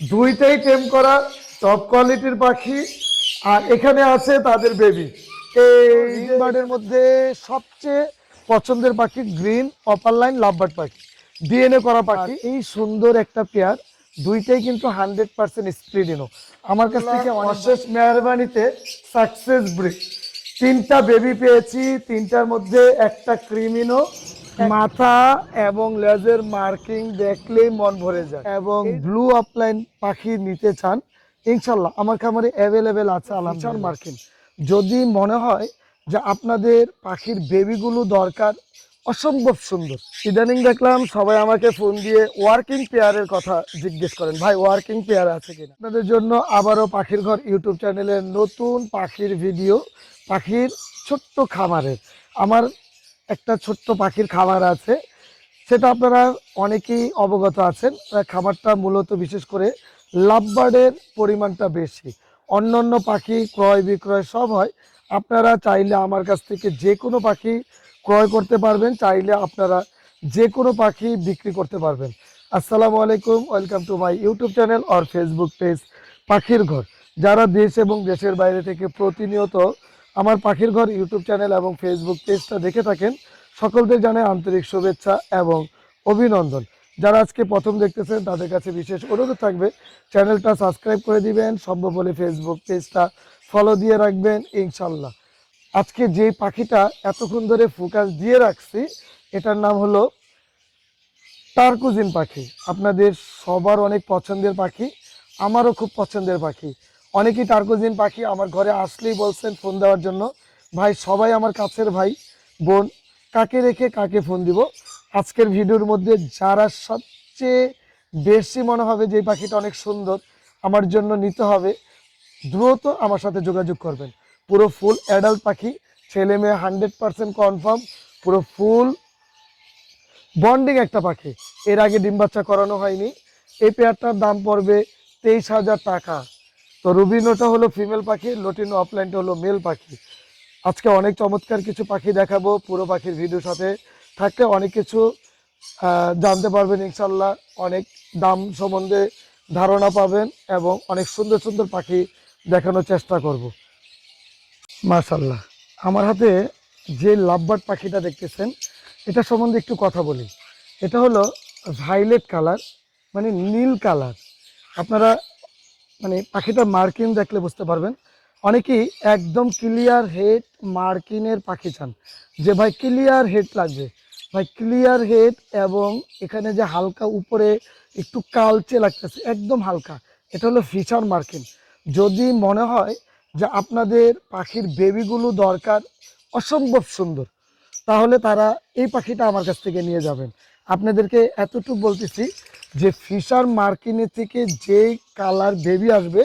দুইটাই টেম করা টপ কোয়ালিটির পাখি আর এখানে আছে তাদের বেবি এই বার্ডের মধ্যে সবচেয়ে পছন্দের পাখি গ্রিন অপার লাইন লাভবার্ড পাখি। ডিএনএ করা পাখি। এই সুন্দর একটা পেয়ার দুইটাই কিন্তু হান্ড্রেড পার্সেন্ট স্প্রিডিনো আমার কাছ থেকে অশেষ মেহরবানিতে সাকসেস ব্রিক তিনটা বেবি পেয়েছি তিনটার মধ্যে একটা ক্রিমিনো মাথা এবং লেজের মার্কিং দেখলেই মন ভরে যায় এবং ব্লু আপলাইন পাখি নিতে চান ইনশাল্লাহ আমার খামারে অ্যাভেলেবেল আছে আলামচার মার্কিং। যদি মনে হয় যে আপনাদের পাখির বেবিগুলো দরকার অসম্ভব সুন্দর। ইদানিং দেখলাম সবাই আমাকে ফোন দিয়ে ওয়ার্কিং পেয়ারের কথা জিজ্ঞেস করেন ভাই ওয়ার্কিং পেয়ার আছে কিনা? আপনাদের জন্য আবারও পাখির ঘর ইউটিউব চ্যানেলের নতুন পাখির ভিডিও পাখির ছোট্ট খামারের। আমার একটা ছোট্ট পাখির খামার আছে। সেটা আপনারা অনেকেই অবগত আছেন। আহ, খামারটা মূলত বিশেষ করে লাভবার্ডের পরিমাণটা বেশি। অন্য অন্য পাখি ক্রয় বিক্রয় সব হয়। আপনারা চাইলে আমার কাছ থেকে যে কোনো পাখি ক্রয় করতে পারবেন। চাইলে আপনারা যে কোনো পাখি বিক্রি করতে পারবেন। আসসালামু আলাইকুম। Welcome to my YouTube channel or Facebook page পাখির ঘর। যারা দেশ এবং দেশের বাইরে থেকে প্রতিনিয়ত আমার পাখির ঘর ইউটিউব চ্যানেল এবং ফেসবুক পেজটা দেখে থাকেন। সকলদের জানাই আন্তরিক শুভেচ্ছা এবং অভিনন্দন। যারা আজকে প্রথম দেখতেছেন, তাদের কাছে বিশেষ অনুরোধ থাকবে, চ্যানেলটা সাবস্ক্রাইব করে দিবেন, সম্ভব হলে ফেসবুক পেজটা ফলো দিয়ে রাখবেন ইনশাল্লাহ আজকে যে পাখিটা এতক্ষণ ধরে ফোকাস দিয়ে রাখছি, এটার নাম হলো টার্কুজিন পাখি। আপনাদের সবার অনেক পছন্দের পাখি, আমারও খুব পছন্দের পাখি। অনেকেই টার্কোজিন পাখি আমার ঘরে আসলেই বলছেন ফোন দেওয়ার জন্য। ভাই, সবাই আমার কাছের ভাই, বোন, কাকে রেখে কাকে ফোন দিব? আজকের ভিডিওর মধ্যে যারা সবচেয়ে বেশি মনে হবে যে পাখিটা অনেক সুন্দর, আমার জন্য নিতে হবে, দ্রুত আমার সাথে যোগাযোগ করবেন। পুরো ফুল অ্যাডাল্ট পাখি, ছেলে মেয়ে হান্ড্রেড পার্সেন্ট কনফার্ম পুরো ফুল বন্ডিং একটা পাখি। এর আগে ডিম বাচ্চা করানো হয়নি। এই পেয়ারটার দাম পড়বে তেইশ হাজার টাকা। তো রুবিনোটা হলো ফিমেল পাখি, লটিনো অফলাইনটা হলো মেল পাখি। আজকে অনেক চমৎকার কিছু পাখি দেখাবো পুরো পাখির ভিডিওর সাথে। থাকলে অনেক কিছু জানতে পারবেন ইনশাল্লাহ অনেক দাম সম্বন্ধে ধারণা পাবেন এবং অনেক সুন্দর সুন্দর পাখি দেখানোর চেষ্টা করব। মাশাল্লাহ আমার হাতে যে লাভবার্ড পাখিটা দেখতেছেন, এটা সম্বন্ধে একটু কথা বলি। এটা হলো ভাইলেট কালার মানে নীল কালার। আপনারা মানে পাখিটার মার্কিং দেখলে বুঝতে পারবেন। অনেকেই একদম ক্লিয়ার হেড মার্কিনের পাখি চান। যে ভাই ক্লিয়ার হেড লাগবে। ভাই ক্লিয়ার হেড এবং এখানে যে হালকা উপরে একটু কালচে লাগতেছে, একদম হালকা। এটা হলো ফিচার মার্কিং যদি মনে হয় যে আপনাদের পাখির বেবিগুলো দরকার, অসম্ভব সুন্দর, তাহলে তারা এই পাখিটা আমার কাছ থেকে নিয়ে যাবেন। আপনাদেরকে এতটুকু বলতেছি যে ফিশার মার্কিনের থেকে যে কালার বেবি আসবে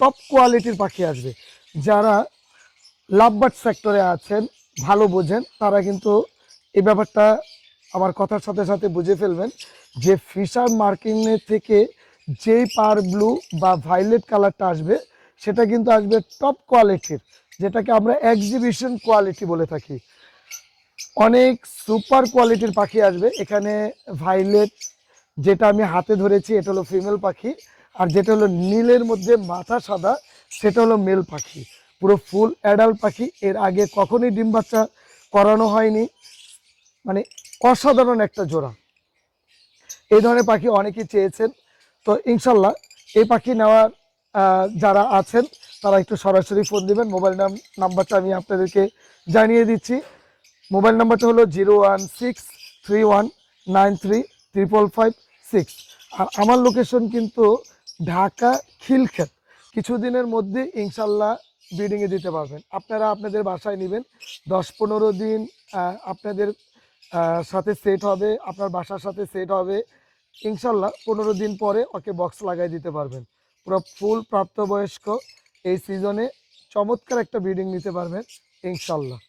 টপ কোয়ালিটির পাখি আসবে। যারা লাভবার্ড সেক্টরে আছেন, ভালো বোঝেন, তারা কিন্তু এই ব্যাপারটা আমার কথার সাথে সাথে বুঝে ফেলবেন যে ফিশার মার্কিংয়ের থেকে যেই পার ব্লু বা ভাইলেট কালারটা আসবে, সেটা কিন্তু আসবে টপ কোয়ালিটির যেটাকে আমরা এক্সিবিশন কোয়ালিটি বলে থাকি। অনেক সুপার কোয়ালিটির পাখি আসবে। এখানে ভাইলেট যেটা আমি হাতে ধরেছি, এটা হলো ফিমেল পাখি। আর যেটা হলো নীলের মধ্যে মাথা সাদা, সেটা হলো মেল পাখি। পুরো ফুল অ্যাডাল্ট পাখি। এর আগে কখনই ডিম বাচ্চা করানো হয়নি। মানে অসাধারণ একটা জোড়া। এই ধরনের পাখি অনেকেই চেয়েছেন। তো ইনশাল্লাহ এই পাখি নেওয়ার যারা আছেন, তারা একটু সরাসরি ফোন দিবেন। মোবাইল নাম, নাম্বারটা আমি আপনাদেরকে জানিয়ে দিচ্ছি। মোবাইল নাম্বারটা হলো zero one six three one nine three triple five six. আর আমার লোকেশন কিন্তু ঢাকা খিলক্ষেত। কিছুদিনের মধ্যে ইনশাল্লাহ ব্রিডিংয়ে দিতে পারবেন। আপনারা আপনাদের বাসায় নেবেন। দশ পনেরো দিন আপনাদের সাথে সেট হবে, আপনার বাসার সাথে সেট হবে। ইনশাল্লাহ পনেরো দিন পরে ওকে বক্স লাগাই দিতে পারবেন। পুরো ফুল প্রাপ্তবয়স্ক এই সিজনে চমৎকার একটা ব্রিডিং নিতে পারবেন, ইনশাল্লাহ।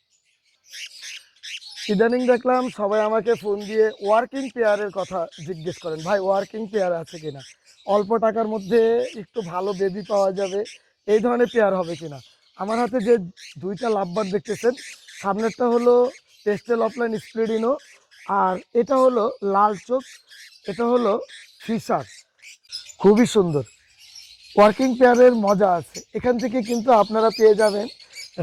ইদানিং দেখলাম সবাই আমাকে ফোন দিয়ে ওয়ার্কিং পেয়ারের কথা জিজ্ঞেস করেন, ভাই ওয়ার্কিং পেয়ার আছে কিনা? অল্প টাকার মধ্যে একটু ভালো বেবি পাওয়া যাবে, এই ধরনের পেয়ার হবে কিনা? আমার হাতে যে দুইটা লাভবার দেখতেছেন, সামনেরটা হলো পেস্টেল অফলাইন স্প্লিডিনো আর এটা হলো লাল চোখ, এটা হলো ফিশার খুবই সুন্দর। ওয়ার্কিং পেয়ারের মজা আছে। এখান থেকে কিন্তু আপনারা পেয়ে যাবেন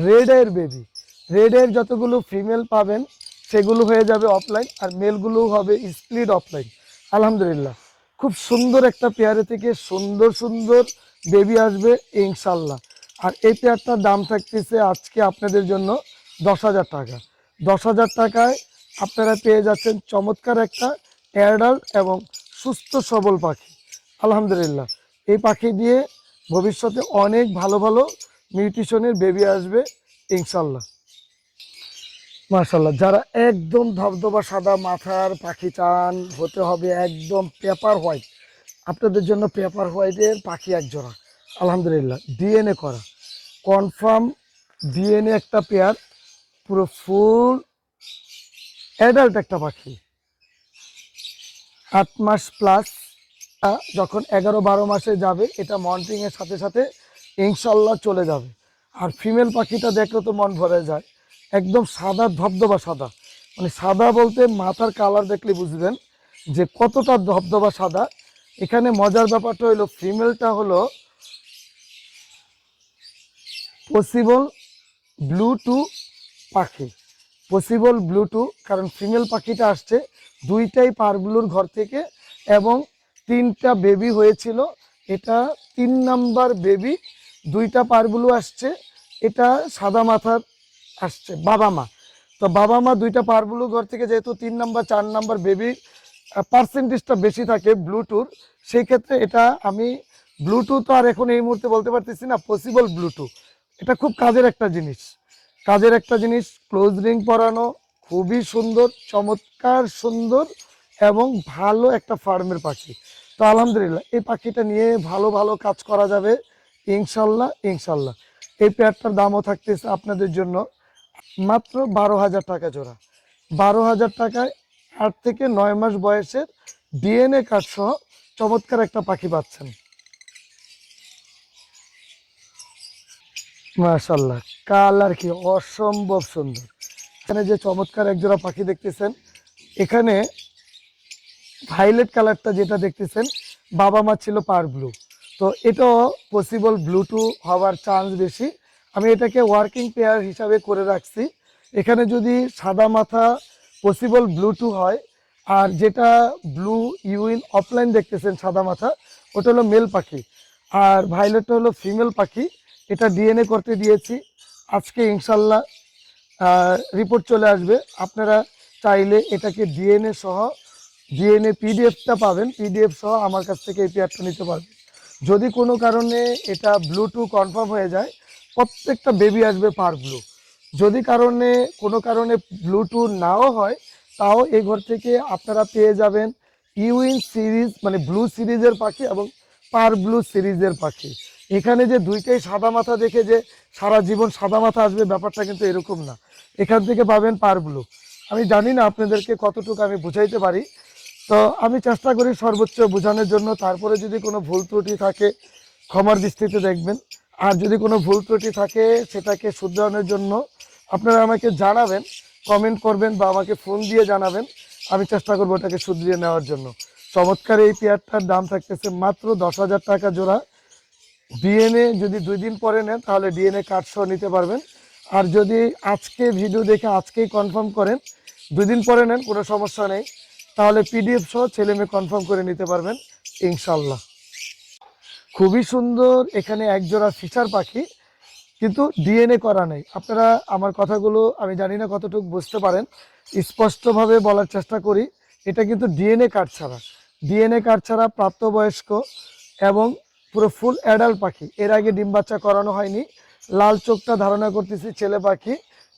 রেড এর বেবি রেড এর যতগুলো ফিমেল পাবেন সেগুলো হয়ে যাবে অফলাইন আর মেলগুলো হবে স্প্লিট অফলাইন আলহামদুলিল্লাহ। খুব সুন্দর একটা পেয়ারে থেকে সুন্দর সুন্দর বেবি আসবে ইনশাল্লাহ আর এই পেয়ারটার দাম থাকতেছে আজকে আপনাদের জন্য দশ হাজার টাকা। দশ হাজার টাকায় আপনারা পেয়ে যাচ্ছেন চমৎকার একটা অ্যাডাল্ট এবং সুস্থ সবল পাখি। আলহামদুলিল্লাহ। এই পাখি দিয়ে ভবিষ্যতে অনেক ভালো ভালো মিউটিশনের বেবি আসবে ইনশাল্লাহ মার্শাল্লাহ যারা একদম ধবধবা সাদা মাথার পাখি চান, হতে হবে একদম পেপার হোয়াইট। আপনাদের জন্য পেপার হোয়াইটের পাখি এক জোড়া। আলহামদুলিল্লাহ, ডিএনএ করা। কনফার্ম ডিএনএ একটা পেয়ার, পুরো ফুল অ্যাডাল্ট একটা পাখি। আট মাস প্লাস যখন এগারো বারো মাসে যাবে, এটা মন্টিংয়ের সাথে সাথে ইনশাল্লাহ চলে যাবে। আর ফিমেল পাখিটা দেখলে তো মন ভরে যায়। একদম সাদা, ধবধবা সাদা। মানে সাদা বলতে মাথার কালার দেখলে বুঝবেন যে কতটা ধবধবা সাদা। এখানে মজার ব্যাপারটা হলো ফিমেলটা হলো পসিবল ব্লু টু পাখি। পসিবল ব্লু টু কারণ ফিমেল পাখিটা আসছে দুইটাই পারগুলোর ঘর থেকে এবং তিনটা বেবি হয়েছিল। এটা তিন নাম্বার বেবি দুইটা পারগুলো আসছে। এটা সাদা মাথার আসছে, বাবা মা। তো বাবা মা দুইটা পারগুলো ঘর থেকে যেহেতু তিন নাম্বার, চার নাম্বার বেবির পার্সেন্টেজটা বেশি থাকে ব্লুটুর সেই ক্ষেত্রে এটা আমি ব্লুটুথ আর এখন এই মুহূর্তে বলতে পারতেছি না পসিবল ব্লুটুথ এটা খুব কাজের একটা জিনিস। কাজের একটা জিনিস ক্লোজ রিং পরানো, খুবই সুন্দর, চমৎকার সুন্দর এবং ভালো একটা ফার্মের পাখি। তো আলহামদুলিল্লাহ, এই পাখিটা নিয়ে ভালো ভালো কাজ করা যাবে, ইনশাল্লাহ ইনশাল্লাহ। এই পেয়ারটার দামও থাকতেছে আপনাদের জন্য মাত্র বারো হাজার টাকা জোড়া। বারো হাজার টাকায় আট থেকে নয় মাস বয়সের ডিএনএ কার্ড সহ চমৎকার একটা পাখি পাচ্ছেন। মাশাল্লাহ কালার কি অসম্ভব সুন্দর। এখানে যে চমৎকার একজোড়া পাখি দেখতেছেন, এখানে ভাইলেট কালারটা যেটা দেখতেছেন, বাবা মা ছিল পার ব্লু। তো এটাও পসিবল ব্লু টু হওয়ার চান্স বেশি। আমি এটাকে ওয়ার্কিং পেয়ার হিসাবে করে রাখছি। এখানে যদি সাদা মাথা পসিবল ব্লু টু হয়, আর যেটা ব্লু ইউইন অফলাইন দেখতেছেন সাদা মাথা, ওটা হলো মেল পাখি। আর ভাইলেটটা হলো ফিমেল পাখি। এটা ডিএনএ করতে দিয়েছি। আজকে ইনশাল্লাহ রিপোর্ট চলে আসবে। আপনারা চাইলে এটাকে ডিএনএ সহ ডিএনএ পিডিএফটা পাবেন। পিডিএফ সহ আমার কাছ থেকে এই পেয়ারটা নিতে পারবেন। যদি কোনো কারণে এটা ব্লুটু কনফার্ম হয়ে যায় প্রত্যেকটা বেবি আসবে পার ব্লু যদি কারণে, কোনো কারণে ব্লু টু নাও হয়, তাও এই ঘর থেকে আপনারা পেয়ে যাবেন ইউইন সিরিজ মানে ব্লু সিরিজের পাখি এবং পার ব্লু সিরিজের পাখি। এখানে যে দুইটাই সাদা মাথা দেখে যে সারা জীবন সাদা মাথা আসবে, ব্যাপারটা কিন্তু এরকম না। এখান থেকে পাবেন পার ব্লু আমি জানি না আপনাদেরকে কতটুকু আমি বুঝাইতে পারি। তো আমি চেষ্টা করি সর্বোচ্চ বোঝানোর জন্য। তারপরে যদি কোনো ভুল ত্রুটি থাকে, ক্ষমার দৃষ্টিতে দেখবেন। আর যদি কোনো ভুল ত্রুটি থাকে সেটাকে শুধরানোর জন্য আপনারা আমাকে জানাবেন কমেন্ট করবেন বা আমাকে ফোন দিয়ে জানাবেন। আমি চেষ্টা করব ওটাকে শুধরিয়ে নেওয়ার জন্য। চমৎকার এই পেয়ারটার দাম থাকতেছে মাত্র দশ হাজার টাকা জোড়া। ডিএনএ যদি দুই দিন পরে নেন তাহলে ডিএনএ কার্ড সহ নিতে পারবেন। আর যদি আজকে ভিডিও দেখে আজকেই কনফার্ম করেন, দুই দিন পরে নেন কোনো সমস্যা নেই, তাহলে পিডিএফ সহ ছেলে মেয়ে কনফার্ম করে নিতে পারবেন ইনশাল্লাহ খুবই সুন্দর, এখানে একজোড়া ফিচার পাখি, কিন্তু ডিএনএ করা নেই। আপনারা আমার কথাগুলো, আমি জানি না কতটুকু বুঝতে পারেন, স্পষ্টভাবে বলার চেষ্টা করি, এটা কিন্তু ডিএনএ কার্ড ছাড়া। ডিএনএ কার্ড ছাড়া প্রাপ্তবয়স্ক এবং পুরো ফুল অ্যাডাল্ট পাখি। এর আগে ডিম বাচ্চা করানো হয়নি, লাল চোখটা ধারণা করতেছি ছেলে পাখি,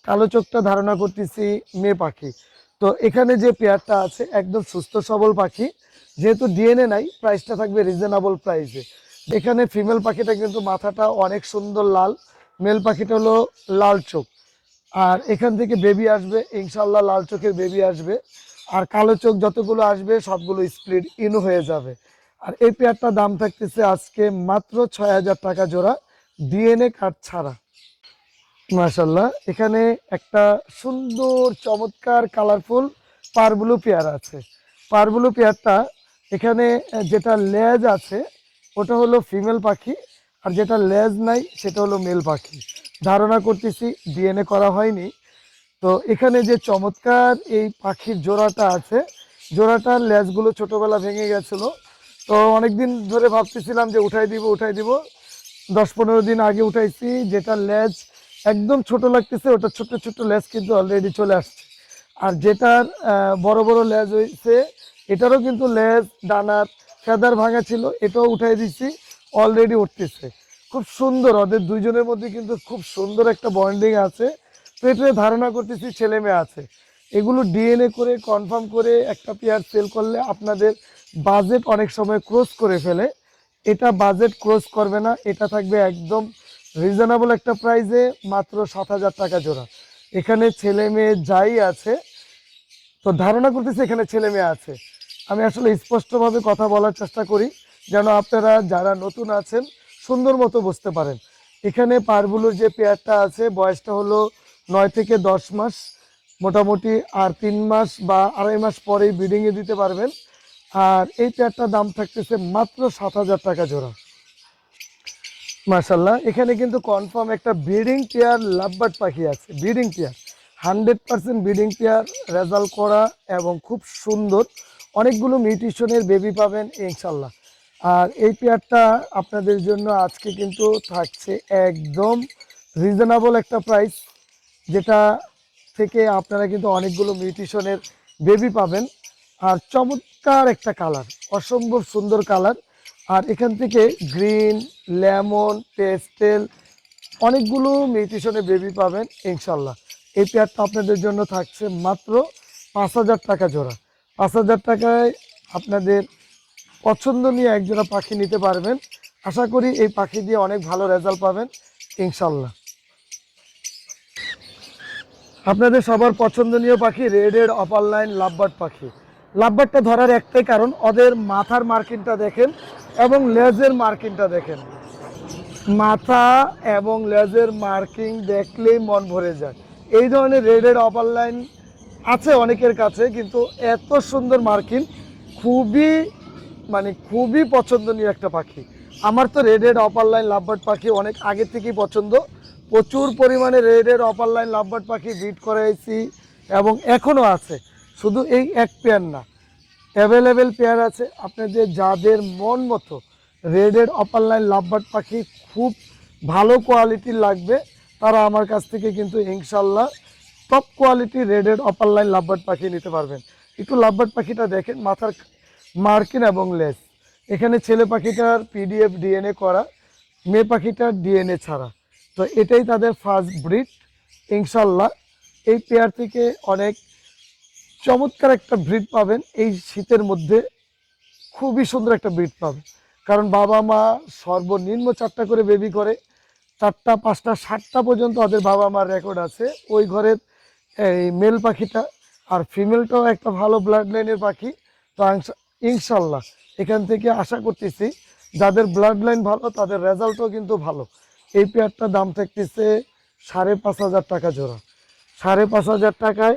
কালো চোখটা ধারণা করতেছি মেয়ে পাখি। তো এখানে যে পেয়ারটা আছে, একদম সুস্থ সবল পাখি, যেহেতু ডিএনএ নাই প্রাইসটা থাকবে রিজনেবল প্রাইসে এখানে ফিমেল পাখিটা কিন্তু মাথাটা অনেক সুন্দর লাল। মেল পাখিটা হলো লাল চোখ। আর এখান থেকে বেবি আসবে ইনশাল্লাহ লাল চোখের বেবি আসবে। আর কালো চোখ যতগুলো আসবে, সবগুলো স্প্লিট ইন হয়ে যাবে। আর এই পেয়ারটার দাম থাকতেছে আজকে মাত্র ছয় হাজার টাকা জোড়া ডিএনএ কার্ড ছাড়া। মাশাল্লাহ এখানে একটা সুন্দর, চমৎকার কালারফুল পারবুলু পেয়ার আছে। পারবুলু পেয়ারটা এখানে যেটা লেজ আছে ওটা হলো ফিমেল পাখি, আর যেটা লেজ নাই সেটা হলো মেল পাখি। ধারণা করতেছি ডিএনএ করা হয়নি। তো এখানে যে চমৎকার এই পাখির জোড়াটা আছে জোড়াটার লেজগুলো ছোটোবেলা ভেঙে গেছিল। তো অনেকদিন ধরে ভাবতেছিলাম যে উঠাই দিব উঠাই দিব। দশ পনেরো দিন আগে উঠাইছি, যেটা লেজ একদম ছোট লাগতেছে, ওটা ছোট ছোট লেজ কিন্তু অলরেডি চলে আসছে। আর যেটার বড় বড় লেজ হয়েছে এটারও কিন্তু লেজ, ডানার ফেদার ভাঙা ছিল, এটাও উঠাই দিচ্ছি অলরেডি উঠতেছে। খুব সুন্দর, ওদের দুইজনের মধ্যে কিন্তু খুব সুন্দর একটা বন্ডিং আছে। পেটে ধারণা করতেছি ছেলে মেয়ে আছে। এগুলো ডিএনএ করে কনফার্ম করে একটা পেয়ার সেল করলে আপনাদের বাজেট অনেক সময় ক্রস করে ফেলে। এটা বাজেট ক্রস করবে না, এটা থাকবে একদম রিজনেবল একটা প্রাইসে মাত্র সাত হাজার টাকা জোড়া। এখানে ছেলে মেয়ে যাই আছে, তো ধারণা করতেছি এখানে ছেলে মেয়ে আছে। আমি আসলে স্পষ্টভাবে কথা বলার চেষ্টা করি, যেন আপনারা যারা নতুন আছেন সুন্দর মতো বুঝতে পারেন। এখানে পারবুলোর যে পেয়ারটা আছে, বয়সটা হলো নয় থেকে দশ মাস, মোটামুটি আর তিন মাস বা আড়াই মাস পরেই ব্রিডিংয়ে দিতে পারবেন। আর এই পেয়ারটার দাম থাকতেছে মাত্র সাত হাজার টাকা জোড়া। মাশাল্লাহ এখানে কিন্তু কনফার্ম একটা ব্রিডিং পেয়ার লাভবার্ড পাখি আছে breeding pair. Hundred percent breeding pair, result করা এবং খুব সুন্দর অনেকগুলো মিউটিশনের বেবি পাবেন ইনশাল্লাহ। আর এই পেয়ারটা আপনাদের জন্য আজকে কিন্তু থাকছে একদম রিজনেবল একটা প্রাইস যেটা থেকে আপনারা কিন্তু অনেকগুলো মিউটিশনের বেবি পাবেন। আর চমৎকার একটা কালার, অসম্ভব সুন্দর কালার। আর এখান থেকে গ্রিন, লেমন, পেস্টেল অনেকগুলো মিউটিশনের বেবি পাবেন ইনশাল্লাহ। এই পেয়ারটা আপনাদের জন্য থাকছে মাত্র পাঁচ হাজার টাকা জোড়া। পাঁচ হাজার টাকায় আপনাদের পছন্দ নিয়ে একজোড়া পাখি নিতে পারবেন। আশা করি এই পাখি দিয়ে অনেক ভালো রেজাল্ট পাবেন ইনশাল্লাহ আপনাদের সবার পছন্দনীয় পাখি রেডের অপার লাইন লাভবার্ড পাখি। লাভবার্ডটা ধরার একটাই কারণ, ওদের মাথার মার্কিনটা দেখেন এবং লেজের মার্কিনটা দেখেন। মাথা এবং লেজের মার্কিং দেখলেই মন ভরে যায়। এই ধরনের রেডের অপার লাইন আছে অনেকের কাছে, কিন্তু এত সুন্দর মার্কিন, খুবই মানে খুবই পছন্দনীয় একটা পাখি। আমার তো রেডেড অপার লাইন লাভবার্ড পাখি অনেক আগে থেকেই পছন্দ। প্রচুর পরিমাণে রেডের অপার লাইন লাভবার্ড পাখি বিট করাইছি এবং এখনও আছে। শুধু এই এক পেয়ার না অ্যাভেলেবেল পেয়ার আছে। আপনাদের যাদের মন মতো রেডের অপার লাইন লাভবার্ড পাখি খুব ভালো কোয়ালিটির লাগবে, তারা আমার কাছ থেকে কিন্তু ইনশাল্লাহ top quality রেডেড upper line lovebird পাখি নিতে পারবেন। একটু লাভবার্ড পাখিটা দেখেন, মাথার মার্কিন এবং লেস। এখানে ছেলে পাখিটার পিডিএফ ডিএনএ করা, মেয়ে পাখিটার ডিএনএ ছাড়া। তো এটাই তাদের ফার্স্ট ব্রিড ইনশাল্লাহ এই পেয়ার থেকে অনেক চমৎকার একটা ব্রিড পাবেন। এই শীতের মধ্যে খুবই সুন্দর একটা ব্রিড পাবেন। কারণ বাবা মা সর্বনিম্ন চারটা করে বেবি করে, চারটা, পাঁচটা, সাতটা পর্যন্ত ওদের বাবা মার রেকর্ড আছে। ওই ঘরের এই মেল পাখিটা, আর ফিমেলটাও একটা ভালো ব্লাড লাইনের পাখি, তো ইনশাল্লাহ। এখান থেকে আশা করতেছি, যাদের ব্লাড লাইন ভালো, তাদের রেজাল্টও কিন্তু ভালো। এই পেয়ারটার দাম থাকতেছে সাড়ে পাঁচ হাজার টাকা জোড়া। সাড়ে পাঁচ হাজার টাকায়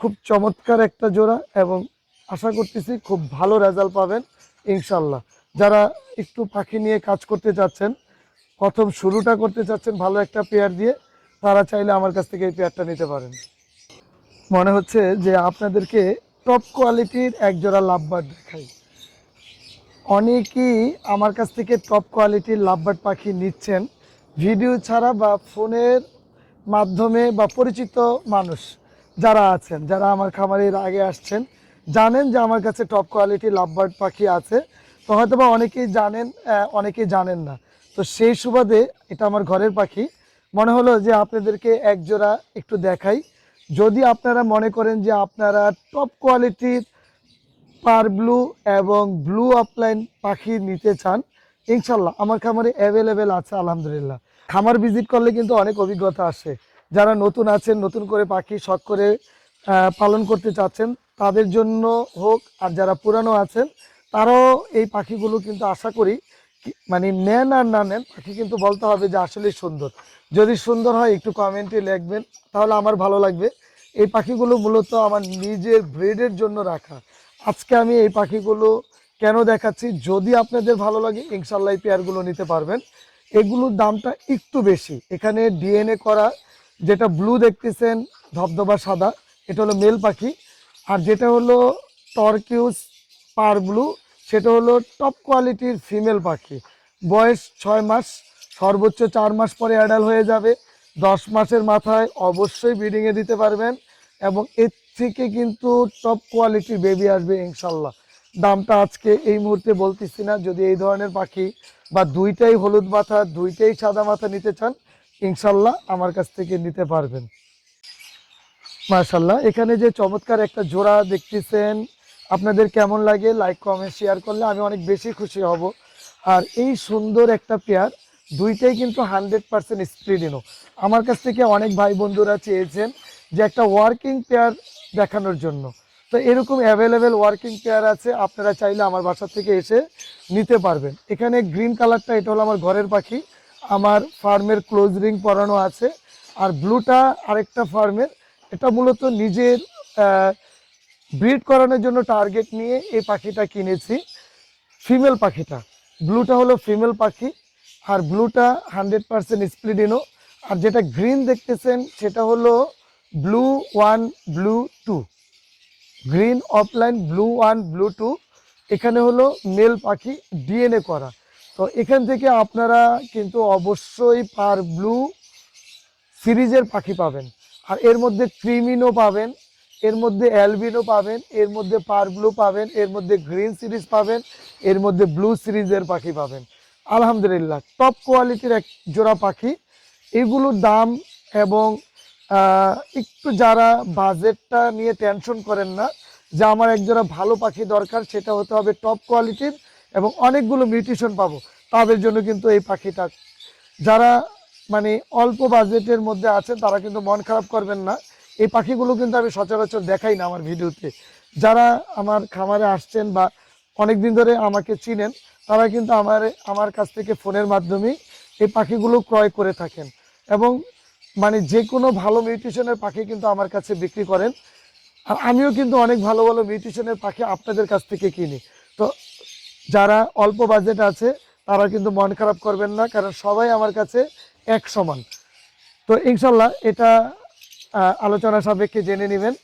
খুব চমৎকার একটা জোড়া এবং আশা করতেছি খুব ভালো রেজাল্ট পাবেন, ইনশাল্লাহ। যারা একটু পাখি নিয়ে কাজ করতে চাচ্ছেন, প্রথম শুরুটা করতে চাচ্ছেন ভালো একটা পেয়ার দিয়ে তারা চাইলে আমার কাছ থেকে এই পেয়ারটা নিতে পারেন। মনে হচ্ছে যে আপনাদেরকে টপ কোয়ালিটির এক জোড়া লাভবার্ড দেখাই। অনেকেই আমার কাছ থেকে টপ কোয়ালিটির লাভবার্ড পাখি নিচ্ছেন। ভিডিও ছাড়া বা ফোনের মাধ্যমে বা পরিচিত মানুষ যারা আছেন, যারা আমার খামারের আগে আসছেন, জানেন যে আমার কাছে টপ কোয়ালিটির লাভবার্ড পাখি আছে। তো হয়তো বা অনেকেই জানেন অনেকেই জানেন না। তো সেই সুবাদে এটা আমার ঘরের পাখি। মনে হলো যে আপনাদেরকে এক জোড়া একটু দেখাই। যদি আপনারা মনে করেন যে আপনারা টপ কোয়ালিটির পার ব্লু এবং ব্লু আপলাইন পাখি নিতে চান, ইনশাল্লাহ আমার খামারে অ্যাভেলেবেল আছে, আলহামদুলিল্লাহ। খামার ভিজিট করলে কিন্তু অনেক অভিজ্ঞতা আসে। যারা নতুন আছেন, নতুন করে পাখি শখ করে পালন করতে চাচ্ছেন, তাদের জন্য হোক, আর যারা পুরানো আছেন, তারাও এই পাখিগুলো কিন্তু আশা করি মানে নেন আর না নেন পাখি কিন্তু বলতে হবে যে আসলে সুন্দর। যদি সুন্দর হয়, একটু কমেন্টে লিখবেন, তাহলে আমার ভালো লাগবে। এই পাখিগুলো মূলত আমার নিজের ব্রেডের জন্য রাখা। আজকে আমি এই পাখিগুলো কেন দেখাচ্ছি? যদি আপনাদের ভালো লাগে ইনশাল্লাহ পেয়ারগুলো নিতে পারবেন। এগুলোর দামটা একটু বেশি। এখানে ডিএনএ করা, যেটা ব্লু দেখতেছেন, ধবধবা সাদা, এটা হলো মেল পাখি। আর যেটা হলো টর্কিউস পার ব্লু সেটা হলো টপ কোয়ালিটির ফিমেল পাখি। বয়স ছয় মাস, সর্বোচ্চ চার মাস পরে অ্যাডাল হয়ে যাবে। দশ মাসের মাথায় অবশ্যই ব্রিডিংয়ে দিতে পারবেন এবং এর থেকে কিন্তু টপ কোয়ালিটির বেবি আসবে ইনশাল্লাহ। দামটা আজকে এই মুহূর্তে বলতেছি না, যদি এই ধরনের পাখি বা দুইটাই হলুদ মাথা, দুইটাই সাদা মাথা নিতে চান, ইনশাল্লাহ আমার কাছ থেকে নিতে পারবেন। মাশাল্লাহ, এখানে যে চমৎকার একটা জোড়া দেখতেছেন আপনাদের কেমন লাগে লাইক কমেন্ট শেয়ার করলে আমি অনেক বেশি খুশি হব। আর এই সুন্দর একটা পেয়ার দুইটাই কিন্তু হান্ড্রেড পার্সেন্ট স্প্রিডিনো আমার কাছ থেকে অনেক ভাই বন্ধুরা চেয়েছেন যে একটা ওয়ার্কিং পেয়ার দেখানোর জন্য। তো এরকম অ্যাভেলেবেল ওয়ার্কিং পেয়ার আছে, আপনারা চাইলে আমার বাসা থেকে এসে নিতে পারবেন। এখানে গ্রিন কালারটা এটা হলো আমার ঘরের পাখি। আমার ফার্মের ক্লোজ রিং পরানো আছে। আর ব্লুটা আরেকটা ফার্মের এটা মূলত নিজের ব্রিড করানোর জন্য টার্গেট নিয়ে এই পাখিটা কিনেছি। ফিমেল পাখিটা। ব্লুটা হলো ফিমেল পাখি, আর ব্লুটা হান্ড্রেড পার্সেন্ট স্প্লিডিনো আর যেটা গ্রিন দেখতেছেন, সেটা হলো blue one, blue two. Green opaline, blue one, blue two. এখানে হলো মেল পাখি, ডিএনএ করা। তো এখান থেকে আপনারা কিন্তু অবশ্যই পার ব্লু সিরিজের পাখি পাবেন। আর এর মধ্যে ক্রিমিনও পাবেন। এর মধ্যে অ্যালবিনো পাবেন, এর মধ্যে পার ব্লু পাবেন, এর মধ্যে গ্রিন সিরিজ পাবেন, এর মধ্যে ব্লু সিরিজের পাখি পাবেন। আলহামদুলিল্লাহ টপ কোয়ালিটির এক জোড়া পাখি। এগুলোর দাম এবং একটু যারা বাজেটটা নিয়ে টেনশন করেন না, যে আমার এক জোড়া ভালো পাখি দরকার, সেটা হতে হবে টপ কোয়ালিটির এবং অনেকগুলো মিউটিশন পাবো। তাদের জন্য কিন্তু এই পাখিটা, যারা মানে অল্প বাজেটের মধ্যে আছেন, তারা কিন্তু মন খারাপ করবেন না। এই পাখিগুলো কিন্তু আমি সচরাচর দেখাই না আমার ভিডিওতে। যারা আমার খামারে আসছেন বা অনেক দিন ধরে আমাকে চিনেন, তারা কিন্তু আমার আমার কাছ থেকে ফোনের মাধ্যমে এই পাখিগুলো ক্রয় করে থাকেন এবং মানে যে কোনো ভালো মিউটিশনের পাখি কিন্তু আমার কাছে বিক্রি করেন। আর আমিও কিন্তু অনেক ভালো ভালো মিউটিশনের পাখি আপনাদের কাছ থেকে কিনি। তো যারা অল্প বাজেট আছে, তারা কিন্তু মন খারাপ করবেন না, কারণ সবাই আমার কাছে এক সমান। তো ইনশাল্লাহ এটা আলোচনা সাপেক্ষে জেনে নেবেন।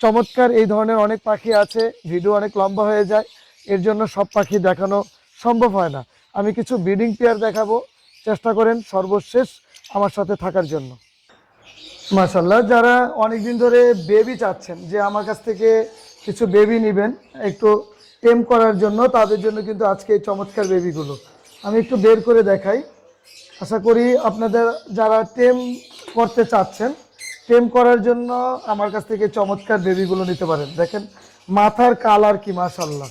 চমৎকার এই ধরনের অনেক পাখি আছে, ভিডিও অনেক লম্বা হয়ে যায়, এর জন্য সব পাখি দেখানো সম্ভব হয় না। আমি কিছু ব্রিডিং পেয়ার দেখাবো, চেষ্টা করেন সর্বশেষ আমার সাথে থাকার জন্য। মাশাল্লাহ যারা অনেক দিন ধরে বেবি চাচ্ছেন, যে আমার কাছ থেকে কিছু বেবি নেবেন, একটু টেম করার জন্য, তাদের জন্য কিন্তু আজকে এই চমৎকার বেবিগুলো আমি একটু বের করে দেখাই। আশা করি আপনাদের যারা টেম করতে চাচ্ছেন টেম করার জন্য আমার কাছ থেকে চমৎকার বেবিগুলো নিতে পারেন। দেখেন, মাথার কালার কি মাশাল্লাহ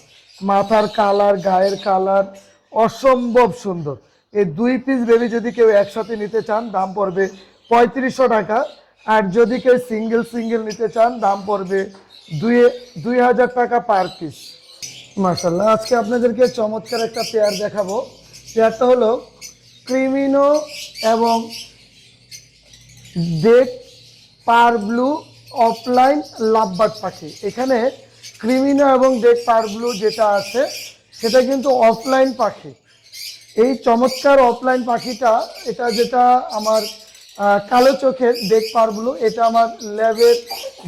মাথার কালার গায়ের কালার অসম্ভব সুন্দর। এই দুই পিস বেবি যদি কেউ একসাথে নিতে চান, দাম পড়বে পঁয়ত্রিশশো টাকা। আর যদি কেউ সিঙ্গেল সিঙ্গেল নিতে চান, দাম পড়বে দুই দুই হাজার টাকা পার পিস মার্শাল্লাহ আজকে আপনাদেরকে চমৎকার একটা পেয়ার দেখাবো। পেয়ারটা হলো ক্রিমিনো এবং ডেক পার ব্লু অফলাইন লাভবার্ড পাখি। এখানে ক্রিমিনো এবং ডেক পার ব্লু যেটা আছে, সেটা কিন্তু অফলাইন পাখি। এই চমৎকার অফলাইন পাখিটা, এটা যেটা আমার কালো চোখের ডেক পার ব্লু, এটা আমার ল্যাবের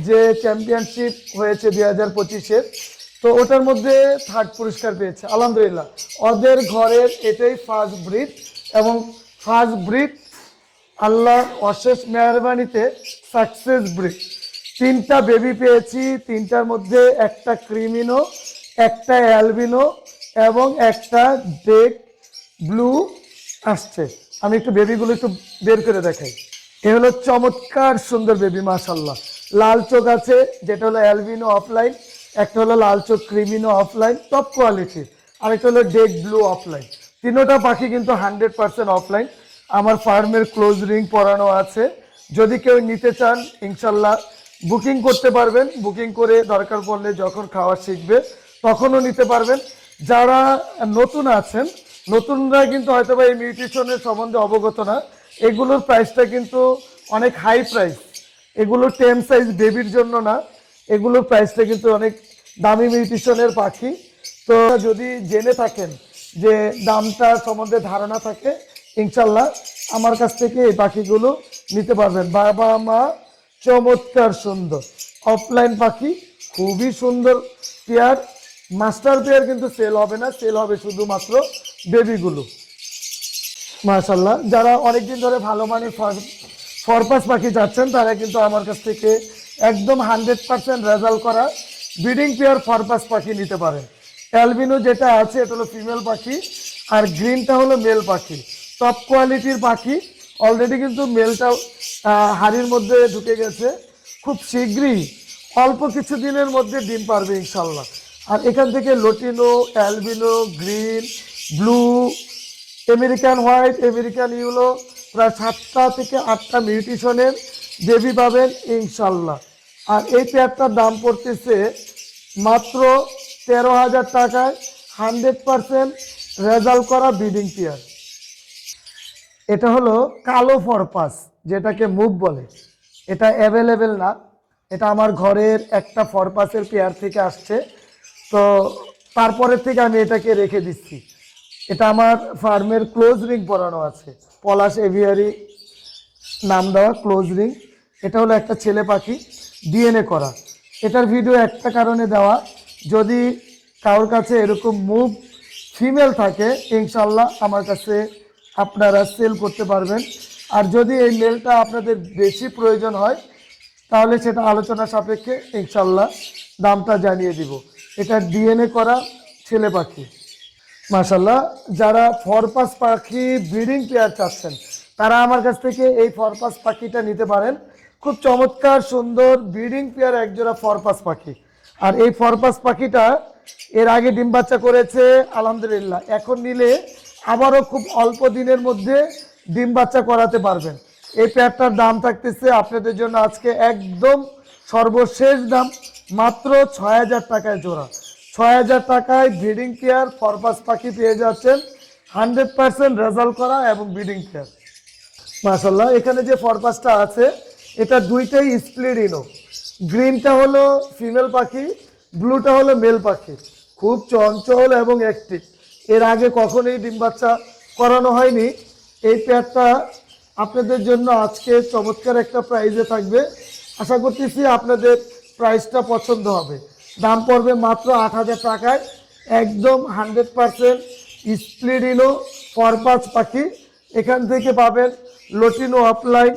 যে চ্যাম্পিয়নশিপ হয়েছে দুই হাজার পঁচিশের, তো ওটার মধ্যে থার্ড পুরস্কার পেয়েছে, আলহামদুলিল্লাহ। ওদের ঘরের এটাই ফার্স্ট ব্রিড এবং ফার্স্ট ব্রিড আল্লাহ অশেষ মেহরবানিতে সাকসেস ব্রিড তিনটা বেবি পেয়েছি, তিনটার মধ্যে একটা ক্রিমিনো একটা অ্যালবিনো এবং একটা ডেক ব্লু আসছে। আমি একটু বেবিগুলো একটু বের করে দেখাই। এ হলো চমৎকার সুন্দর বেবি মাশাল্লাহ লাল চোখ আছে, যেটা হলো অ্যালবিনো অফলাইন একটা হলো লাল চোখ ক্রিমিনো অফলাইন টপ কোয়ালিটির আরেকটা হলো ডেক ব্লু অফলাইন তিনোটা পাখি কিন্তু হান্ড্রেড পার্সেন্ট অফলাইন আমার ফার্মের ক্লোজ রিং পরানো আছে। যদি কেউ নিতে চান, ইনশাল্লাহ বুকিং করতে পারবেন। বুকিং করে দরকার পড়লে যখন খাওয়া শিখবে, তখনও নিতে পারবেন। যারা নতুন আছেন, নতুনরা কিন্তু হয়তো বা এই মিউটিশনের সম্বন্ধে অবগত না। এগুলোর প্রাইসটা কিন্তু অনেক হাই প্রাইস এগুলো টেম সাইজ বেবির জন্য না। এগুলোর প্রাইসটা কিন্তু অনেক দামি মিউটিশনের পাখি। তো যদি জেনে থাকেন যে দামটা সম্বন্ধে ধারণা থাকে ইনশাল্লাহ আমার কাছ থেকে এই পাখিগুলো নিতে পারবেন। বাবা মা চমৎকার সুন্দর। অফলাইন পাখি খুবই সুন্দর পেয়ার। মাস্টার পেয়ার কিন্তু সেল হবে না সেল হবে শুধুমাত্র বেবিগুলো মাশাল্লাহ যারা অনেকদিন ধরে ভালো মানের ফর- ফরপাস পাখি যাচ্ছেন, তারা কিন্তু আমার কাছ থেকে একদম হান্ড্রেড পার্সেন্ট রেজাল্ট করা ব্রিডিং পেয়ার ফরপাস পাখি নিতে পারেন। অ্যালবিনো যেটা আছে, এটা হলো ফিমেল পাখি, আর গ্রিনটা হলো মেল পাখি। টপ কোয়ালিটির পাখি। অলরেডি কিন্তু মেলটাও আহ, হাড়ির মধ্যে ঢুকে গেছে। খুব শীঘ্রই অল্প কিছু দিনের মধ্যে ডিম পারবে ইনশাল্লাহ আর এখান থেকে lutino albino green blue American white American yellow প্রায় সাতটা থেকে আটটা মিউটিশনের বেবি পাবেন ইনশাল্লাহ আর এই পেয়ারটার দাম পড়তেছে মাত্র তেরো হাজার টাকায় হান্ড্রেড পারসেন্ট রেজাল্ট করা ব্রিডিং পেয়ার এটা হলো কালো ফরপাস যেটাকে মুভ বলে। এটা অ্যাভেলেবেল না। এটা আমার ঘরের একটা ফরপাসের পেয়ার থেকে আসছে। তো তারপরের থেকে আমি এটাকে রেখে দিচ্ছি। এটা আমার ফার্মের ক্লোজ রিং পরানো আছে। পলাশ এভিয়ারি নাম দেওয়া ক্লোজ রিং এটা হলো একটা ছেলে পাখি ডিএনএ করা। এটার ভিডিও একটা কারণে দেওয়া। যদি কারোর কাছে এরকম মুভ ফিমেল থাকে, ইনশাল্লাহ আমার কাছে আপনারা সেল করতে পারবেন। আর যদি এই মেলটা আপনাদের বেশি প্রয়োজন হয়, তাহলে সেটা আলোচনা সাপেক্ষে ইনশাল্লাহ দামটা জানিয়ে দিব। এটা ডিএনএ করা ছেলে পাখি। মাশাল্লাহ, যারা ফরপাস পাখি ব্রিডিং পেয়ার চাচ্ছেন, তারা আমার কাছ থেকে এই ফরপাস পাখিটা নিতে পারেন। খুব চমৎকার, সুন্দর ব্রিডিং পেয়ার একজোড়া ফরপাস পাখি। আর এই ফরপাস পাখিটা এর আগে ডিম বাচ্চা করেছে, আলহামদুলিল্লাহ। এখন নিলে আবারও খুব অল্প দিনের মধ্যে ডিম বাচ্চা করাতে পারবেন। এই পেয়ারটার দাম থাকতেছে আপনাদের জন্য আজকে একদম সর্বশেষ দাম, মাত্র ছয় হাজার টাকায় জোড়া। ছয় হাজার টাকায় ব্রিডিং কেয়ার ফরপাস পাখি পেয়ে যাচ্ছেন, হান্ড্রেড পার্সেন্ট রেজাল্ট করা এবং ব্রিডিং কেয়ার মাসাল্লাহ এখানে যে ফরপাসটা আছে, এটা দুইটাই স্প্লিট ইনো গ্রিনটা হলো ফিমেল পাখি, ব্লুটা হলো মেল পাখি। খুব চঞ্চল এবং অ্যাক্টিভ এর আগে কখনোই ডিম বাচ্চা করানো হয়নি। এই পেয়ারটা আপনাদের জন্য আজকে চমৎকার একটা প্রাইজে থাকবে। আশা করতেছি আপনাদের প্রাইসটা পছন্দ হবে। দাম পড়বে মাত্র আট হাজার টাকায়। একদম হান্ড্রেড পারসেন্ট স্প্লিডিনো ফরপাস পাখি। এখান থেকে পাবেন লটিনো অফলাইন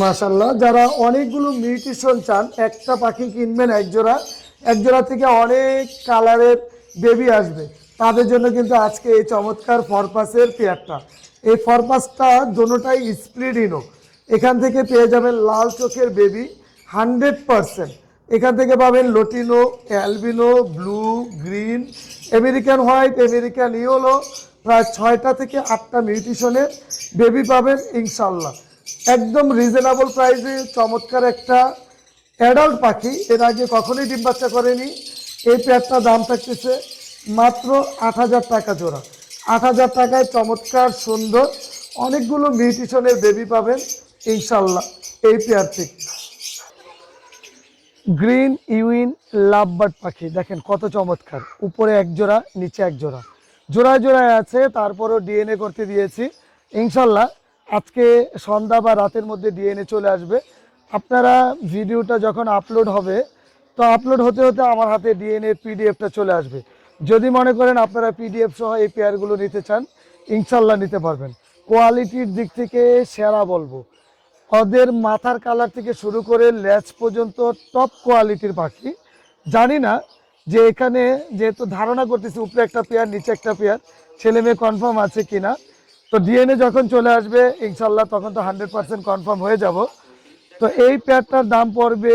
মাশাল্লাহ যারা অনেকগুলো মিউটিশন চান, একটা পাখি কিনবেন এক জোড়া এক জোড়া থেকে অনেক কালারের বেবি আসবে। তাদের জন্য কিন্তু আজকে এই চমৎকার ফরপাসের পেয়ারটা এই ফরপাসটা দোনোটাই স্প্লিডিনো এখান থেকে পেয়ে যাবেন লাল চোখের বেবি হান্ড্রেড পারসেন্ট এখান থেকে পাবেন lutino albino blue green American white American yellow প্রায় ছয়টা থেকে আটটা মিউটিশনের বেবি পাবেন ইনশাল্লাহ। একদম রিজনেবল প্রাইসে চমৎকার একটা অ্যাডাল্ট পাখি, এর আগে কখনোই ডিম বাচ্চা করেনি। এই পেয়ারটা দাম থাকতেছে মাত্র আট হাজার টাকা জোড়া। আট হাজার টাকায় চমৎকার, সুন্দর, অনেকগুলো মিউটিশনের বেবি পাবেন, ইনশাল্লাহ, এই পেয়ার থেকে। গ্রিন, ইউইন, লাভবার্ড পাখি, দেখেন কত চমৎকার, উপরে এক জোড়া, নিচে এক জোড়া। জোড়ায় জোড়ায় আছে, তারপরও ডিএনএ করতে দিয়েছি। ইনশাল্লাহ, আজকে সন্ধ্যা বা রাতের মধ্যে ডিএনএ চলে আসবে। আপনারা ভিডিওটা যখন আপলোড হবে, তো আপলোড হতে হতে আমার হাতে ডিএনএ পিডিএফটা চলে আসবে। যদি মনে করেন আপনারা পিডিএফ সহ এই পেয়ারগুলো নিতে চান ইনশাল্লাহ নিতে পারবেন। কোয়ালিটির দিক থেকে সেরা বলব। ওদের মাথার কালার থেকে শুরু করে ল্যাচ পর্যন্ত টপ কোয়ালিটির পাখি। জানি না যে এখানে যেহেতু ধারণা করতেছি, উপরে একটা পেয়ার নিচে একটা পেয়ার ছেলে মেয়ে কনফার্ম আছে কিনা। তো ডিএনএ যখন চলে আসবে ইনশাল্লাহ তখন তো হান্ড্রেড পার্সেন্ট কনফার্ম হয়ে যাব। তো এই পেয়ারটার দাম পড়বে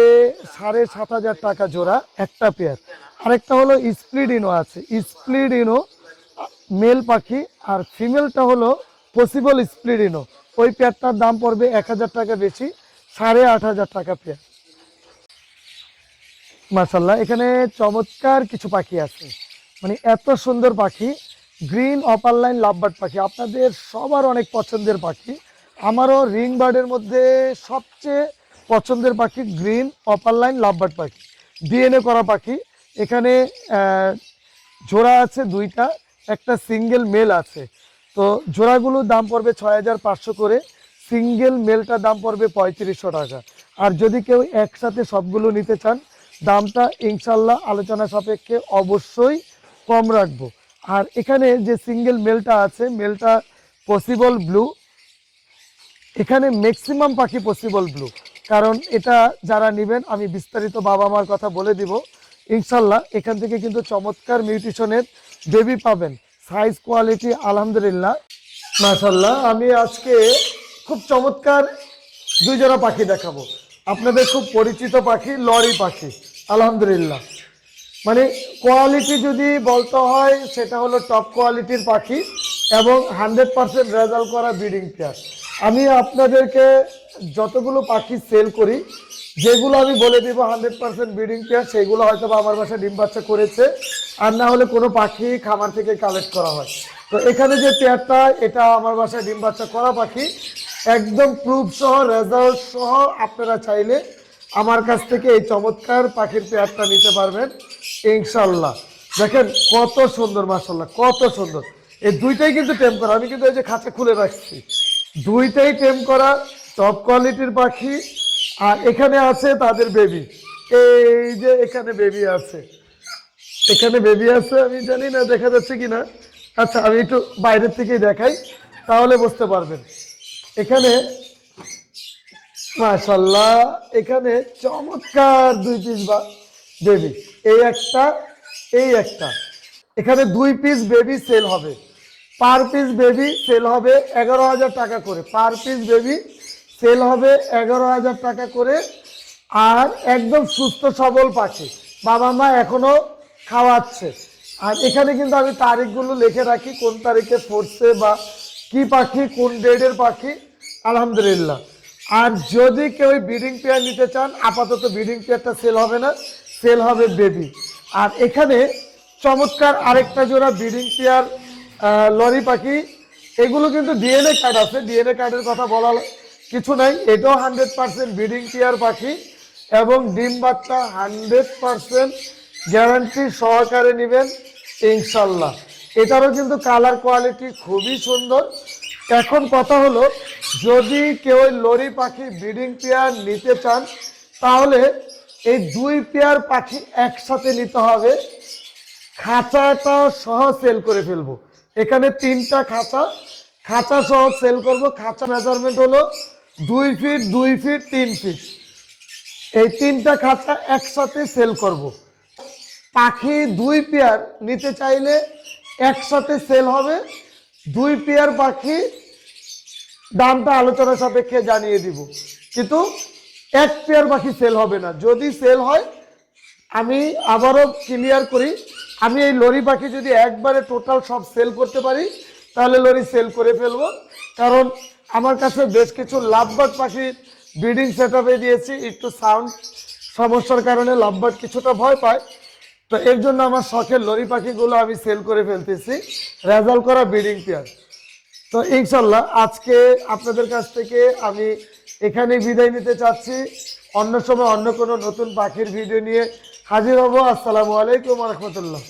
সাড়ে সাত হাজার টাকা জোড়া একটা পেয়ার। আরেকটা হলো স্প্লিডিনো আছে। স্প্লিডিনো মেল পাখি আর ফিমেলটা হলো পসিবল স্প্লিডিনো ওই পেয়ারটার দাম পড়বে এক হাজার টাকা বেশি, সাড়ে আট হাজার টাকা পেয়ার। মার্শাল্লাহ এখানে চমৎকার কিছু পাখি আছে। মানে এত সুন্দর পাখি, গ্রিন অপার লাইন লাভবার্ড পাখি। আপনাদের সবার অনেক পছন্দের পাখি। আমারও রিং বার্ডের মধ্যে সবচেয়ে পছন্দের পাখি গ্রিন অপার লাইন লাভবার্ড পাখি, ডিএনএ করা পাখি। এখানে জোড়া আছে দুইটা, একটা সিঙ্গেল মেল আছে। তো জোড়াগুলোর দাম পড়বে ছয় হাজার পাঁচশো করে, সিঙ্গেল মেলটার দাম পড়বে পঁয়ত্রিশশো টাকা। আর যদি কেউ একসাথে সবগুলো নিতে চান, দামটা ইনশাল্লাহ আলোচনা সাপেক্ষে অবশ্যই কম রাখব। আর এখানে যে সিঙ্গেল মেলটা আছে, মেলটা পসিবল ব্লু এখানে ম্যাক্সিমাম পাখি পসিবল ব্লু কারণ এটা যারা নেবেন, আমি বিস্তারিত বাবা মার কথা বলে দিব। ইনশাল্লাহ এখান থেকে কিন্তু চমৎকার মিউটিশনের বেবি পাবেন। সাইজ কোয়ালিটি আলহামদুলিল্লাহ। মাশাল্লাহ, আমি আজকে খুব চমৎকার দুই জোড়া পাখি দেখাবো। আপনাদের খুব পরিচিত পাখি, লরি পাখি। আলহামদুলিল্লাহ। মানে কোয়ালিটি যদি বলতে হয়, সেটা হলো টপ কোয়ালিটির পাখি। এবং হান্ড্রেড পার্সেন্ট রেজাল্ট করা ব্রিডিং পেয়ার। আমি আপনাদেরকে যতগুলো পাখি সেল করি, যেগুলো আমি বলে দিব হান্ড্রেড পার্সেন্ট ব্রিডিং পেয়ার, সেগুলো হয়তো বা আমার বাসায় ডিম বাচ্চা করেছে, আর না হলে কোনো পাখি খামার থেকে কালেক্ট করা হয়। তো এখানে যে পেয়ারটা, এটা আমার বাসায় ডিম বাচ্চা করা পাখি, একদম প্রুফ সহ, রেজাল্ট সহ আপনারা চাইলে আমার কাছ থেকে এই চমৎকার পাখির পেয়ারটা নিতে পারবেন ইনশাল্লাহ দেখেন কত সুন্দর মাসাল্লাহ কত সুন্দর। এই দুইটাই কিন্তু টেম করা। আমি কিন্তু এই যে খাঁচা খুলে রাখছি। দুইটাই টেম করা টপ কোয়ালিটির পাখি, আর এখানে আছে তাদের বেবি এই যে এখানে বেবি আছে। এখানে বেবি আছে, আমি জানি না, দেখা যাচ্ছে কি না আচ্ছা আমি একটু বাইরের থেকেই দেখাই, তাহলে বুঝতে পারবেন। এখানে মাশাল্লাহ এখানে চমৎকার দুই পিস বা বেবি এই একটা এই একটা। এখানে দুই পিস বেবি সেল হবে। পার পিস বেবি সেল হবে এগারো হাজার টাকা করে। পার পিস বেবি সেল হবে এগারো হাজার টাকা করে। আর একদম সুস্থ সবল পাখি। বাবা মা এখনও খাওয়াচ্ছে। আর এখানে কিন্তু আমি তারিখগুলো লিখে রাখি, কোন তারিখে পড়ছে বা কি পাখি, কোন ডেটের পাখি। আলহামদুলিল্লাহ। আর যদি কেউ ব্রিডিং পেয়ার নিতে চান, আপাতত ব্রিডিং পেয়ারটা সেল হবে না, সেল হবে বেবি। আর এখানে চমৎকার আরেকটা জোড়া ব্রিডিং পেয়ার লরি পাখি, এগুলো কিন্তু ডিএনএ কার্ড আছে। ডিএনএ কার্ডের কথা বলার কিছু নাই। এটাও হান্ড্রেড পার্সেন্ট ব্রিডিং পেয়ার পাখি এবং ডিম বাচ্চা হান্ড্রেড পার্সেন্ট গ্যারান্টি সহকারে নেবেন, ইনশাল্লাহ। এটারও কিন্তু কালার কোয়ালিটি খুবই সুন্দর। এখন কথা হলো, যদি কেউ লরি পাখি ব্রিডিং পেয়ার নিতে চান, তাহলে এই দুই পেয়ার পাখি একসাথে নিতে হবে। খাঁচাটা সহ সেল করে ফেলব। এখানে তিনটা খাঁচা। খাঁচা সহ সেল করব। খাঁচা মেজারমেন্ট হলো দুই ফিট দুই ফিট তিন ফিট এই তিনটা খাঁচা একসাথে সেল করব। পাখি দুই পেয়ার নিতে চাইলে একসাথে সেল হবে। দুই পেয়ার পাখি দামটা আলোচনা সাপেক্ষে জানিয়ে দিব। কিন্তু এক পেয়ার পাখি সেল হবে না। যদি সেল হয়, আমি আবারও ক্লিয়ার করি আমি এই লরি পাখি যদি একবারে টোটাল সব সেল করতে পারি, তাহলে লরি সেল করে ফেলব। কারণ আমার কাছে বেশ কিছু লাভবাট পাখি ব্রিডিং সেট আপে দিয়েছি, একটু সাউন্ড সমস্যার কারণে লাভবাট কিছুটা ভয় পায়। তো এর জন্য আমার শখের লরি পাখিগুলো আমি সেল করে ফেলতেছি রেজাল্ট করা ব্রিডিং পেয়ার তো ইনশাল্লাহ আজকে আপনাদের কাছ থেকে আমি এখানেই বিদায় নিতে চাচ্ছি। অন্য সময় অন্য কোনো নতুন পাখির ভিডিও নিয়ে হাজির হব। আসসালামু আলাইকুম রহমতুল্লাহ।